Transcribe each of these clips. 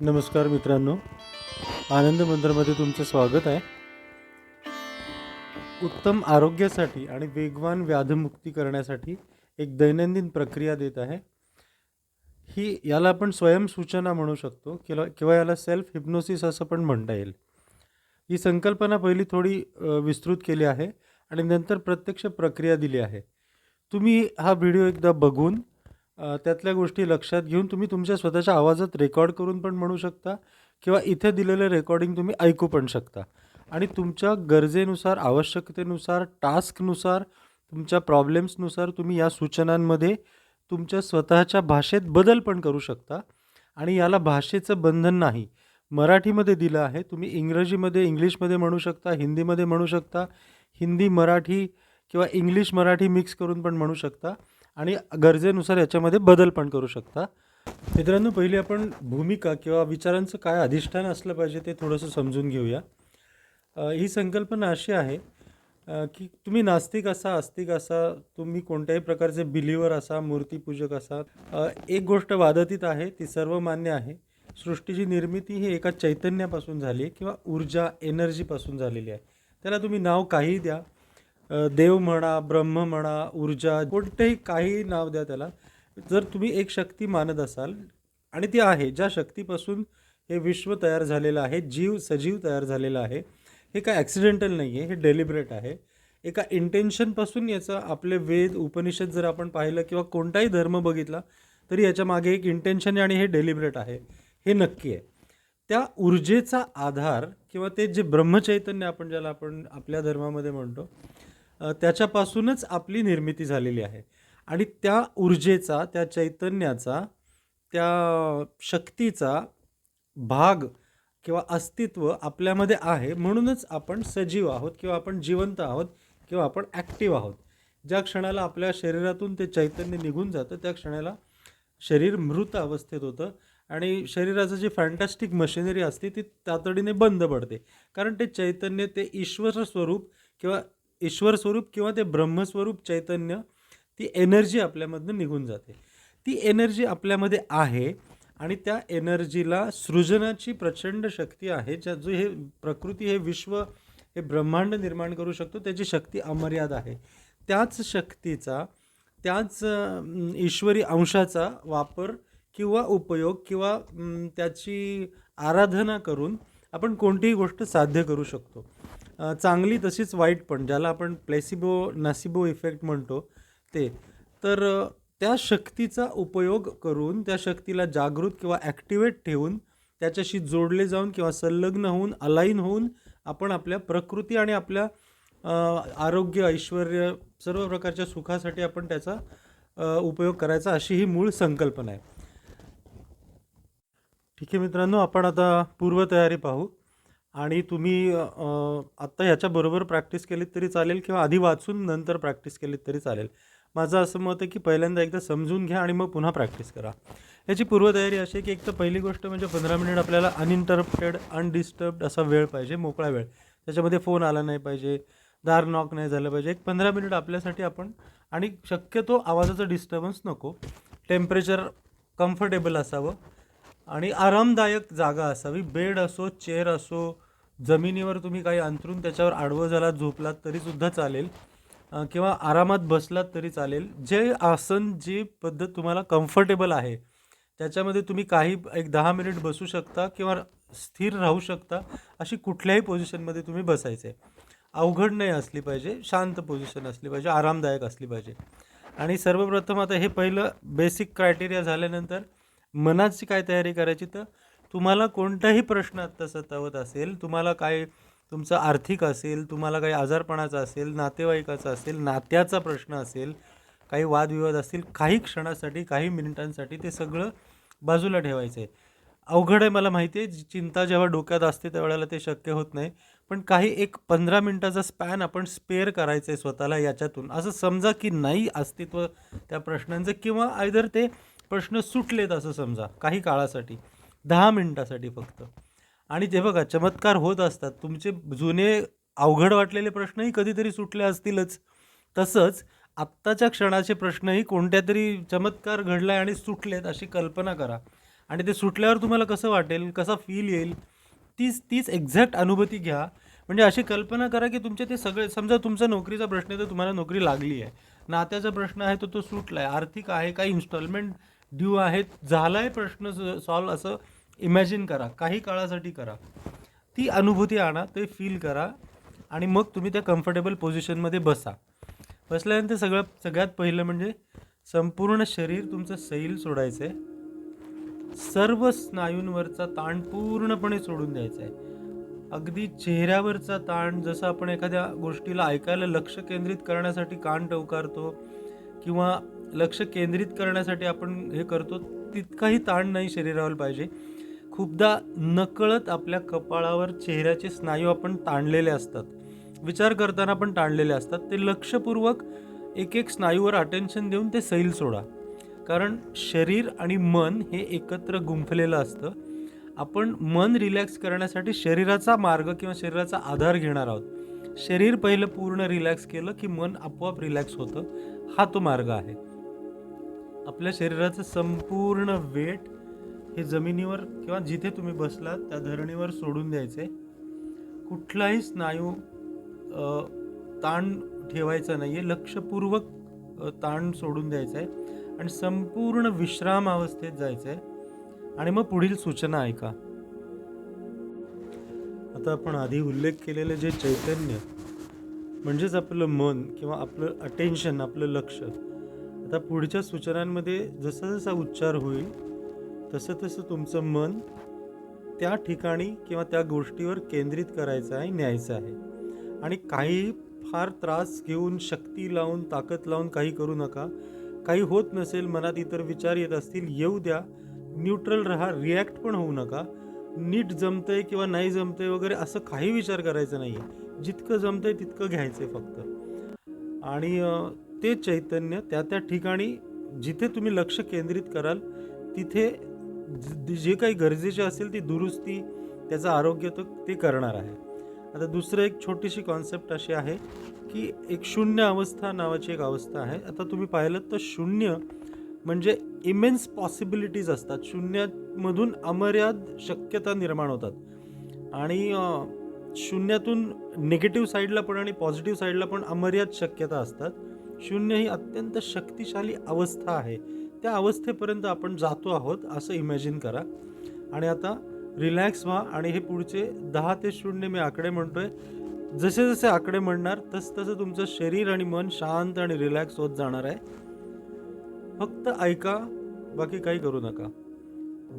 नमस्कार मित्रांनो. आनंद मंदिरमध्ये तुमचं स्वागत आहे. उत्तम आरोग्यासाठी आणि वेगवान व्याधमुक्ती करण्यासाठी एक दैनंदिन प्रक्रिया देत आहे. ही याला आपण स्वयंसूचना म्हणू शकतो. किंवा किंवा याला सेल्फ हिप्नोसिस असं पण म्हणता येईल. ही संकल्पना पहिली थोडी विस्तृत केली आहे आणि नंतर प्रत्यक्ष प्रक्रिया दिली आहे. तुम्ही हा व्हिडिओ एकदा बघून त्यातल्या गोष्टी लक्षात घेऊन तुम्ही तुमच्या स्वतःच्या आवाजात रेकॉर्ड करून पण म्हणू शकता किंवा इथे दिलेलं रेकॉर्डिंग तुम्ही ऐकू पण शकता. आणि तुमच्या गरजेनुसार आवश्यकतेनुसार टास्कनुसार तुमच्या प्रॉब्लेम्सनुसार तुम्ही या सूचनांमध्ये तुमच्या स्वतःच्या भाषेत बदल पण करू शकता. आणि याला भाषेचं बंधन नाही. मराठीमध्ये दिलं आहे. तुम्ही इंग्रजीमध्ये इंग्लिशमध्ये म्हणू शकता हिंदीमध्ये म्हणू शकता हिंदी मराठी किंवा इंग्लिश मराठी मिक्स करून पण म्हणू शकता. आणि गरजेनुसार याच्यामध्ये बदल पण करू शकता. मित्रांनो पहिली आपण भूमिका किंवा विचारांचं काय अधिष्ठान असलं पाहिजे ते थोडंसं समजून घेऊया. ही संकल्पना अशी आहे की तुम्ही नास्तिक असा आस्तिक असा तुम्ही कोणत्याही प्रकारचे बिलिव्हर असा मूर्तीपूजक असा. एक गोष्ट वादतीत आहे ती सर्व मान्य आहे. सृष्टीची निर्मिती ही एका चैतन्यापासून झाली आहे किंवा ऊर्जा एनर्जीपासून झालेली आहे. त्याला तुम्ही नाव काही द्या देव म्हणा ब्रह्म म्हणा ऊर्जा कोणतेही काही नाव द्या त्याला. जर तुम्ही एक शक्ती मानत असाल आणि ती आहे ज्या शक्तीपासून हे विश्व तयार झालेलं आहे जीव सजीव तयार झालेला आहे हे काय ॲक्सिडेंटल नाही आहे हे डेलिबरेट आहे. एका इंटेन्शनपासून याचं आपले वेद उपनिषद जर आपण पाहिलं किंवा कोणताही धर्म बघितला तरी याच्या मागे एक इंटेन्शन आहे आणि हे डेलिबरेट आहे. हे नक्की आहे. त्या ऊर्जेचा आधार किंवा ते जे ब्रह्मचैतन्य आपण ज्याला आपण आपल्या धर्मामध्ये म्हणतो त्याच्यापासूनच आपली निर्मिती झालेली आहे. आणि त्या ऊर्जेचा त्या चैतन्याचा त्या शक्तीचा भाग किंवा अस्तित्व आपल्यामध्ये आहे म्हणूनच आपण सजीव आहोत किंवा आपण जिवंत आहोत किंवा आपण ॲक्टिव्ह आहोत. ज्या क्षणाला आपल्या शरीरातून ते चैतन्य निघून जातं त्या क्षणाला शरीर मृत अवस्थेत होतं आणि शरीराचं जी फॅन्टॅस्टिक मशिनरी असते ती तातडीने बंद पडते. कारण ते चैतन्य ते ईश्वर स्वरूप किंवा ईश्वर स्वरूप किंवा ते ब्रह्मस्वरूप चैतन्य ती एनर्जी आपल्यामधनं निघून जाते. ती एनर्जी आपल्यामध्ये आहे आणि त्या एनर्जीला सृजनाची प्रचंड शक्ती आहे ज्या जो हे प्रकृती हे विश्व हे ब्रह्मांड निर्माण करू शकतो त्याची शक्ती अमर्याद आहे. त्याच शक्तीचा त्याच ईश्वरी अंशाचा वापर किंवा उपयोग किंवा त्याची आराधना करून आपण कोणतीही गोष्ट साध्य करू शकतो. चांगली तशीच वाईट पण ज्याला आपण प्लेसिबो नासिबो इफेक्ट म्हणतो ते. तर त्या शक्तीचा उपयोग करून त्या शक्तीला जागृत किंवा ॲक्टिवेट ठेवून त्याच्याशी जोडले जाऊन किंवा संलग्न होऊन अलाईन होऊन आपण आपल्या प्रकृती आणि आपल्या आरोग्य ऐश्वर सर्व प्रकारच्या सुखासाठी आपण त्याचा उपयोग करायचा अशी ही मूळ संकल्पना आहे. ठीक आहे मित्रांनो आपण आता पूर्वतयारी पाहू. आणि तुम्ही आत्ता ह्याच्याबरोबर प्रॅक्टिस केलीत तरी चालेल किंवा आधी वाचून नंतर प्रॅक्टिस केलीत तरी चालेल. माझं असं मत आहे की पहिल्यांदा एकदा समजून घ्या आणि मग पुन्हा प्रॅक्टिस करा. याची पूर्वतयारी अशी आहे की एक तर पहिली गोष्ट म्हणजे पंधरा मिनिट आपल्याला अनइंटरप्टेड अनडिस्टर्ब्ड असा वेळ पाहिजे मोकळा वेळ. त्याच्यामध्ये फोन आला नाही पाहिजे दार नॉक नाही झालं पाहिजे. एक पंधरा मिनिट आपल्यासाठी आपण आणि शक्यतो आवाजाचा डिस्टर्बन्स नको. टेम्परेचर कम्फर्टेबल असावं आणि आरामदायक जागा असावी. बेड असो चेअर असो जमिनीवर तुम्ही काही अंथरून त्याच्यावर आडवं झालात झोपलात तरीसुद्धा चालेल. किंवा आरामात बसलात तरी चालेल. जे आसन जी पद्धत तुम्हाला कम्फर्टेबल आहे त्याच्यामध्ये तुम्ही काही एक दहा मिनिट बसू शकता किंवा स्थिर राहू शकता अशी कुठल्याही पोझिशनमध्ये तुम्ही बसायचे अवघड नाही असली पाहिजे शांत पोझिशन असली पाहिजे आरामदायक असली पाहिजे. आणि सर्वप्रथम आता हे पहिलं बेसिक क्रायटेरिया झाल्यानंतर मनाची काय तयारी करायची तर तुम्हाला कोणताही प्रश्न आत्ता सतावत असेल तुम्हाला काय तुमचं आर्थिक असेल तुम्हाला काही आजारपणाचा असेल नातेवाईकाचा असेल नात्याचा प्रश्न असेल काही वादविवाद असतील काही क्षणासाठी काही मिनिटांसाठी ते सगळं बाजूला ठेवायचं आहे अवघड आहे मला माहिती आहे चिंता जेव्हा डोक्यात असते त्यावेळेला ते शक्य होत नाही. पण काही एक पंधरा मिनटाचा स्पॅन आपण स्पेअर करायचं आहे स्वतःला याच्यातून. असं समजा की नाही अस्तित्व त्या प्रश्नांचं किंवा आयदर ते प्रश्न सुटलेत असं समजा काही काळासाठी. दहा मिनटासाठी फक्त. आणि ते बघा चमत्कार होत असतात. तुमचे जुने अवघड वाटलेले प्रश्नही कधीतरी सुटले असतीलच. तसंच आत्ताच्या क्षणाचे प्रश्नही कोणत्या तरी चमत्कार घडलाय आणि सुटलेत अशी कल्पना करा. आणि ते सुटल्यावर तुम्हाला कसं वाटेल कसा फील येईल तीच तीच एक्झॅक्ट अनुभूती घ्या. म्हणजे अशी कल्पना करा की तुमचे ते सगळे समजा तुमचा नोकरीचा प्रश्न आहे तर तुम्हाला नोकरी लागली आहे. नात्याचा प्रश्न आहे तर तो सुटला आहे आर्थिक आहे काही इन्स्टॉलमेंट ड्यू आहेत. झाला आहे प्रश्न सॉल्व असं इमॅजिन करा काही काळासाठी करा. ती अनुभूती आणा ते फील करा आणि मग तुम्ही त्या कम्फर्टेबल पोझिशनमध्ये बसा. बसल्यानंतर सगळं सगळ्यात पहिलं म्हणजे संपूर्ण शरीर तुमचं सैल सोडायचं आहे सर्व स्नायूंवरचा ताण पूर्णपणे सोडून द्यायचा आहे अगदी चेहऱ्यावरचा ताण जसं आपण एखाद्या गोष्टीला ऐकायला लक्ष केंद्रित करण्यासाठी कान टवकारतो किंवा लक्ष केंद्रित करण्यासाठी आपण हे करतो तितकाही ताण नाही शरीरावर पाहिजे. खूपदा नकळत आपल्या कपाळावर चेहऱ्याचे स्नायू आपण ताणलेले असतात. विचार करताना पण ताणलेले असतात. ते लक्षपूर्वक एक एक स्नायूवर अटेन्शन देऊन ते सैल सोडा. कारण शरीर आणि मन हे एकत्र गुंफलेलं असतं. आपण मन रिलॅक्स करण्यासाठी शरीराचा मार्ग किंवा शरीराचा आधार घेणार आहोत. शरीर पहिलं पूर्ण रिलॅक्स केलं की मन आपोआप रिलॅक्स होतं. हा तो मार्ग आहे. आपल्या शरीराचं संपूर्ण वेट हे जमिनीवर किंवा जिथे तुम्ही बसलात त्या धरणीवर सोडून द्यायचे. कुठलाही स्नायू ताण ठेवायचा नाही आहे लक्षपूर्वक ताण सोडून द्यायचा आहे. आणि संपूर्ण विश्राम अवस्थेत जायचं आहे. आणि मग पुढील सूचना ऐका. आता आपण आधी उल्लेख केलेले जे चैतन्य म्हणजेच आपलं मन किंवा आपलं अटेन्शन आपलं लक्ष. आता पुढच्या सूचनांमध्ये जसा जसा उच्चार होईल तसं तसं तुमचं मन त्या ठिकाणी किंवा त्या गोष्टीवर केंद्रित करायचं आहे न्यायचं आहे. आणि काही फार त्रास घेऊन शक्ती लावून ताकद लावून काही करू नका. काही होत नसेल मनात इतर विचार येत असतील येऊ द्या. न्यूट्रल राहा रिॲक्ट पण होऊ नका. नीट जमतंय किंवा नाही जमतंय वगैरे असं काही विचार करायचं नाही आहे जितकं जमतंय तितकं घ्यायचं आहे फक्त. आणि ते चैतन्य त्या त्या ठिकाणी जिथे तुम्ही लक्ष केंद्रित कराल तिथे जे काही गरजेचे असेल ती दुरुस्ती त्याचं आरोग्य तो ते करणार आहे. आता दुसरं एक छोटीशी कॉन्सेप्ट अशी आहे की एक शून्य अवस्था नावाची एक अवस्था आहे. आता तुम्ही पाहिलं तर शून्य म्हणजे इमेन्स पॉसिबिलिटीज असतात. शून्यामधून अमर्याद शक्यता निर्माण होतात. आणि शून्यातून निगेटिव्ह साईडला पण आणि पॉझिटिव्ह साईडला पण अमर्याद शक्यता असतात. शून्य ही अत्यंत शक्तिशाली अवस्था आहे. त्या अवस्थेपर्यंत आपण जातो आहोत असं इमॅजिन करा. आणि आता रिलॅक्स व्हा आणि हे पुढचे दहा ते शून्य मी आकडे म्हणतो आहे जसे जसे आकडे म्हणणार तस तसं तुमचं शरीर आणि मन शांत आणि रिलॅक्स होत जाणार आहे. फक्त ऐका बाकी काही करू नका.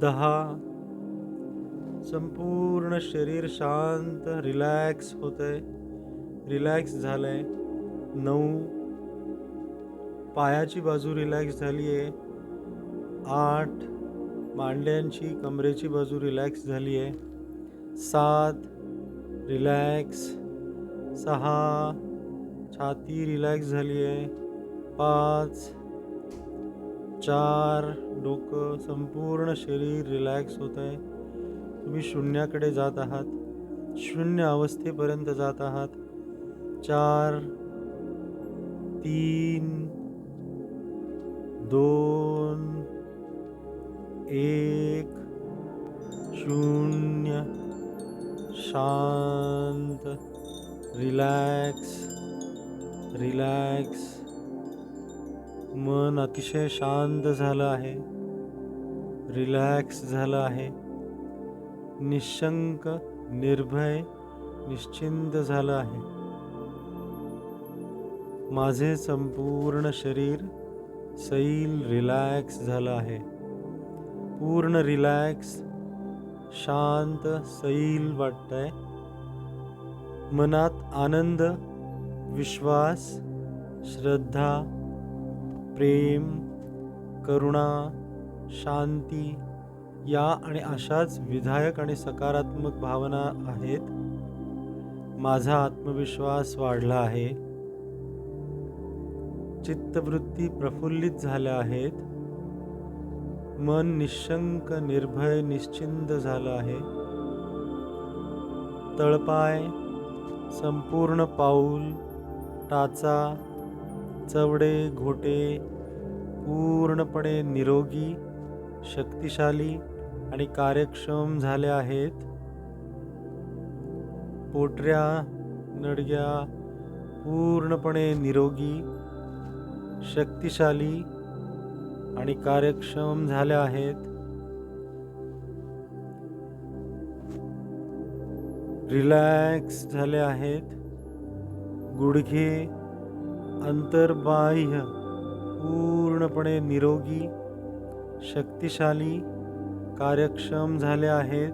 दहा संपूर्ण शरीर शांत रिलॅक्स होतंय. रिलॅक्स झालंय. नऊ पायाची बाजू रिलॅक्स झाली आहे आठ मांड्यांची कमरेची बाजू रिलॅक्स झाली आहे. सात रिलॅक्स सहा छाती रिलॅक्स झाली आहे. पाच चार डोकं संपूर्ण शरीर रिलॅक्स होत आहे. तुम्ही शून्याकडे जात आहात. शून्य अवस्थेपर्यंत जात आहात. चार तीन दोन एक शून्य शांत, रिलॅक्स रिलॅक्स. मन अतिशय शांत आहे, रिलॅक्स आहे. निशंक, निर्भय, निश्चिंत झालं आहे. माझे संपूर्ण शरीर सैल रिलॅक्स आहे. पूर्ण रिलॅक्स शांत सैल वाटतंय. मनात आनंद विश्वास श्रद्धा प्रेम करुणा शांती या आणि अशाच विधायक आणि सकारात्मक भावना आहेत. माझा आत्मविश्वास वाढला आहे. चित्तवृत्ती प्रफुल्लित झाल्या आहेत. मन निशंक निर्भय निश्चिंत झालं आहे. तळपाय संपूर्ण पाऊल टाचा चवडे घोटे पूर्णपणे निरोगी शक्तिशाली आणि कार्यक्षम झाल्या आहेत. पोटऱ्या नडग्या पूर्णपणे निरोगी शक्तिशाली आणि कार्यक्षम झाल्या आहेत. रिलॅक्स झाले आहेत. गुडघे अंतर्बाह्य पूर्णपणे निरोगी शक्तिशाली कार्यक्षम झाले आहेत.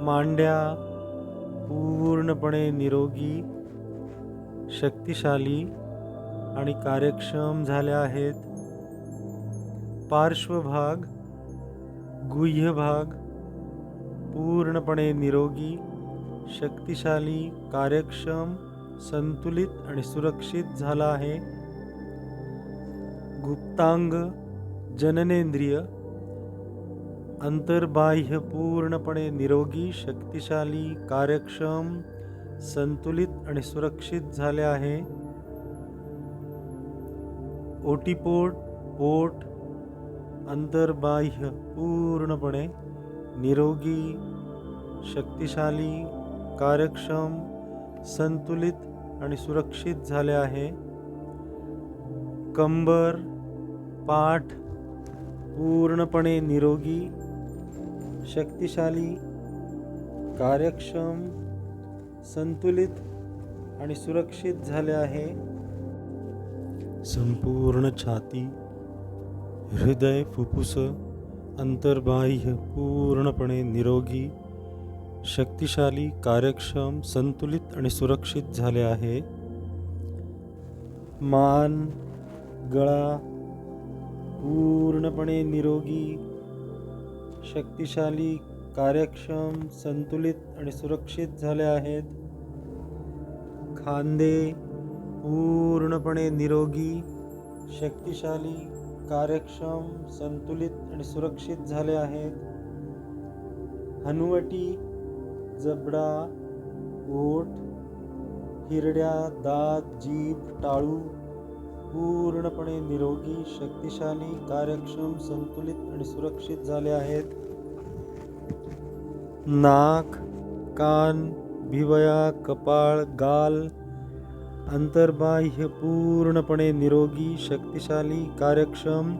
मांड्या पूर्णपणे निरोगी शक्तिशाली आणि कार्यक्षम झाल्या आहेत. पार्श्वभाग गुह्य भाग पूर्णपणे निरोगी शक्तिशाली कार्यक्षम संतुलित आणि सुरक्षित झाला आहे. गुप्तांग जननेंद्रिय अंतर्बाह्य पूर्णपणे निरोगी शक्तिशाली कार्यक्षम संतुलित आणि सुरक्षित झाले आहे. ओटीपोट पोट अंतर्बाह्य पूर्णपणे निरोगी शक्तिशाली कार्यक्षम संतुलित आणि सुरक्षित झाले आहे. कंबर पाठ पूर्णपणे निरोगी शक्तिशाली कार्यक्षम संतुलित आणि सुरक्षित झाले आहे. संपूर्ण छाती हृदय फुफ्फुस अंतर्बाह्य पूर्णपणे निरोगी शक्तिशाली कार्यक्षम संतुलित आणि सुरक्षित झाले आहे. मान गळा पूर्णपणे निरोगी शक्तिशाली कार्यक्षम संतुलित आणि सुरक्षित झाले आहेत. खांदे पूर्णपणे निरोगी शक्तिशाली कार्यक्षम संतुलित आणि सुरक्षित झाले आहेत. हनुवटी जबडा ओठ हिरड्या दात जीभ टाळू पूर्णपणे निरोगी शक्तिशाली कार्यक्षम संतुलित आणि सुरक्षित झाले आहेत. नाक कान भिवया कपाळ गाल अंतर्बाह्य पूर्णपणे निरोगी शक्तिशाली कार्यक्षम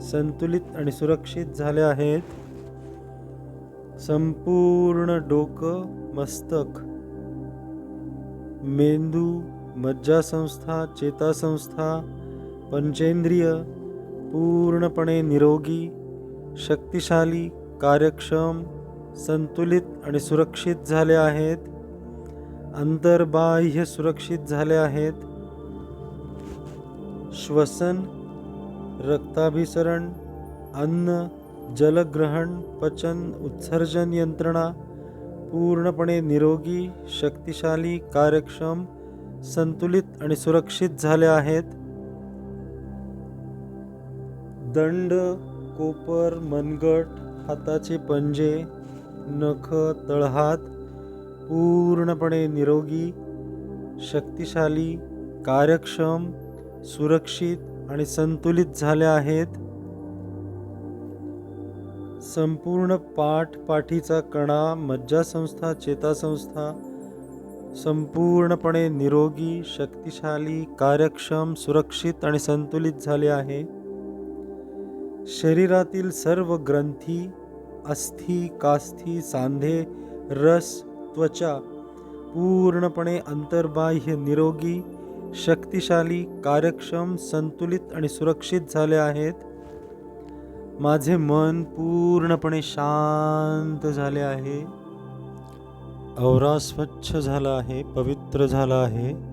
संतुलित आणि सुरक्षित झाले आहेत. संपूर्ण डोकं मस्तक मेंदू मज्जासंस्था चेतासंस्था पंचेंद्रिय पूर्णपणे निरोगी शक्तिशाली कार्यक्षम संतुलित आणि सुरक्षित झाले आहेत. अंतर्बाह्य सुरक्षित झाले आहेत. श्वसन रक्ताभिसरण अन्न जलग्रहण पचन उत्सर्जन यंत्रणा पूर्णपणे निरोगी शक्तिशाली कार्यक्षम संतुलित आणि सुरक्षित झाले आहेत. दंड कोपर मनगट हाताचे पंजे नख तळहात पूर्णपणे निरोगी शक्तिशाली कार्यक्षम सुरक्षित आणि संतुलित झाल्या आहेत. संपूर्ण पाठ पाठीचा कणा मज्जासंस्था चेतासंस्था संपूर्णपणे निरोगी शक्तिशाली कार्यक्षम सुरक्षित आणि संतुलित झाले आहे. शरीरातील सर्व ग्रंथी अस्थी कास्थी सांधे रस त्वचा पूर्णपणे अंतर्बाह्य निरोगी शक्तिशाली कार्यक्षम संतुलित आणि सुरक्षित झाले आहेत. माझे मन पूर्णपणे शांत झाले आहे. औरा स्वच्छ झाला आहे पवित्र झाला आहे.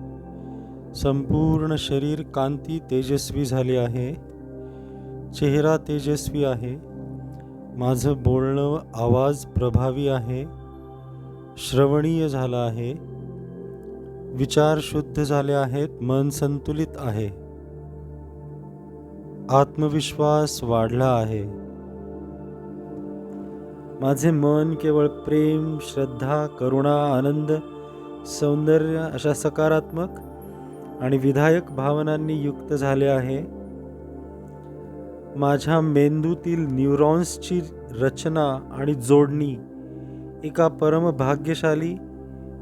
संपूर्ण शरीर कांती तेजस्वी झाली आहे. चेहरा तेजस्वी आहे. माझं बोलणं आवाज प्रभावी आहे. श्रवणीय झाला आहे. विचार शुद्ध झाले आहेत मन संतुलित आहे. आत्मविश्वास वाढला आहे. माझे मन केवळ प्रेम श्रद्धा करुणा आनंद सौंदर्य अशा सकारात्मक आणि विधायक भावनांनी युक्त झाले आहे. माझ्या मेंदूतील न्यूरॉन्सची रचना आणि जोडणी एका परमभाग्यशाली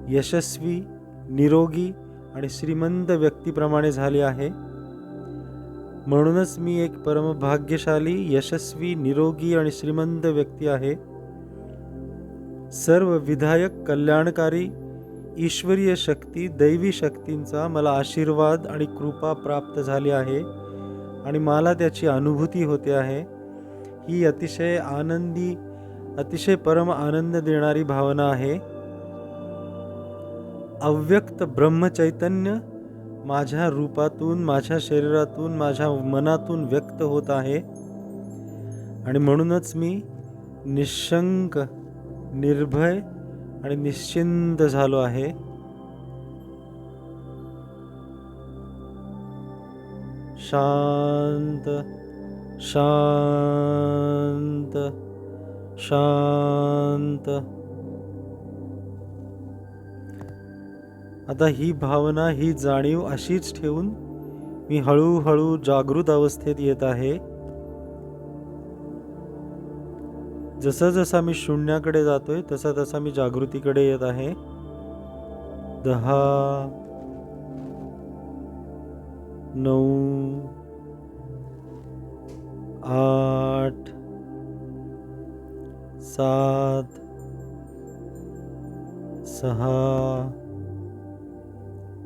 यशस्वी निरोगी आणि श्रीमंत व्यक्तीप्रमाणे झाली आहे. म्हणूनच मी एक परमभाग्यशाली यशस्वी निरोगी आणि श्रीमंत व्यक्ती आहे. सर्व विधायक कल्याणकारी ईश्वरीय शक्ती दैवी शक्तींचा मला आशीर्वाद आणि कृपा प्राप्त झाली आहे आणि मला त्याची अनुभूती होते आहे. ही अतिशय आनंदी अतिशय परम आनंद देणारी भावना आहे. अव्यक्त ब्रह्मचैतन्य माझ्या रूपातून माझ्या शरीरातून माझ्या मनातून व्यक्त होत आहे. आणि म्हणूनच मी निशंक निर्भय आणि निश्चिंत झालो आहे. शांत शांत. शांत. आता ही भावना ही जाणीव अशीच ठेवून मी हळूहळू जागृत अवस्थेत येत आहे. जसं जसा मी शून्याकडे जातोय तसा तसा मी जागृतीकडे येत आहे. दहा नऊ आठ सात सहा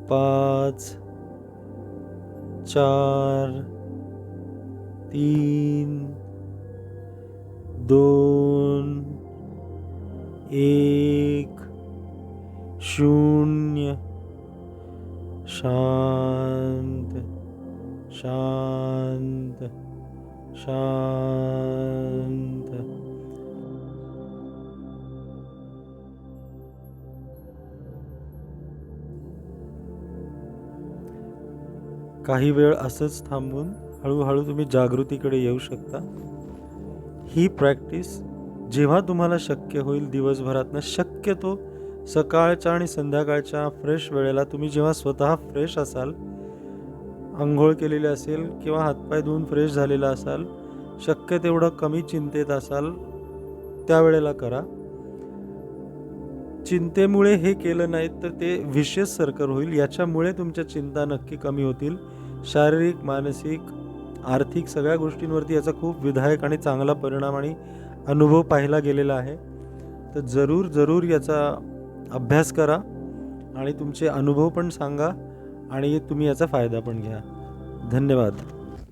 पाच चार तीन दोन एक शून्य. शांत शांत शांत. काही वेळ असंच थांबून हळूहळू तुम्ही जागृतीकडे येऊ शकता. ही प्रॅक्टिस जेव्हा तुम्हाला शक्य होईल दिवसभरातनं शक्यतो सकाळच्या आणि संध्याकाळच्या फ्रेश वेळेला तुम्ही जेव्हा स्वतः फ्रेश असाल आंघोळ केलेली असेल किंवा हातपाय धुवून फ्रेश झालेला असाल शक्य तेवढं कमी चिंतेत असाल त्यावेळेला करा. चिंतेमुळे हे केलं नाही तर ते विशेष सर्कल होईल याच्यामुळे तुमच्या चिंता नक्की कमी होतील. शारीरिक मानसिक आर्थिक सगळ्या गोष्टींवरती याचा खूप विधायक आणि चांगला परिणाम आणि अनुभव पाहिला गेलेला आहे. तर जरूर जरूर याचा अभ्यास करा आणि तुमचे अनुभव पण सांगा आणि तुम्ही याचा फायदा पण घ्या. धन्यवाद.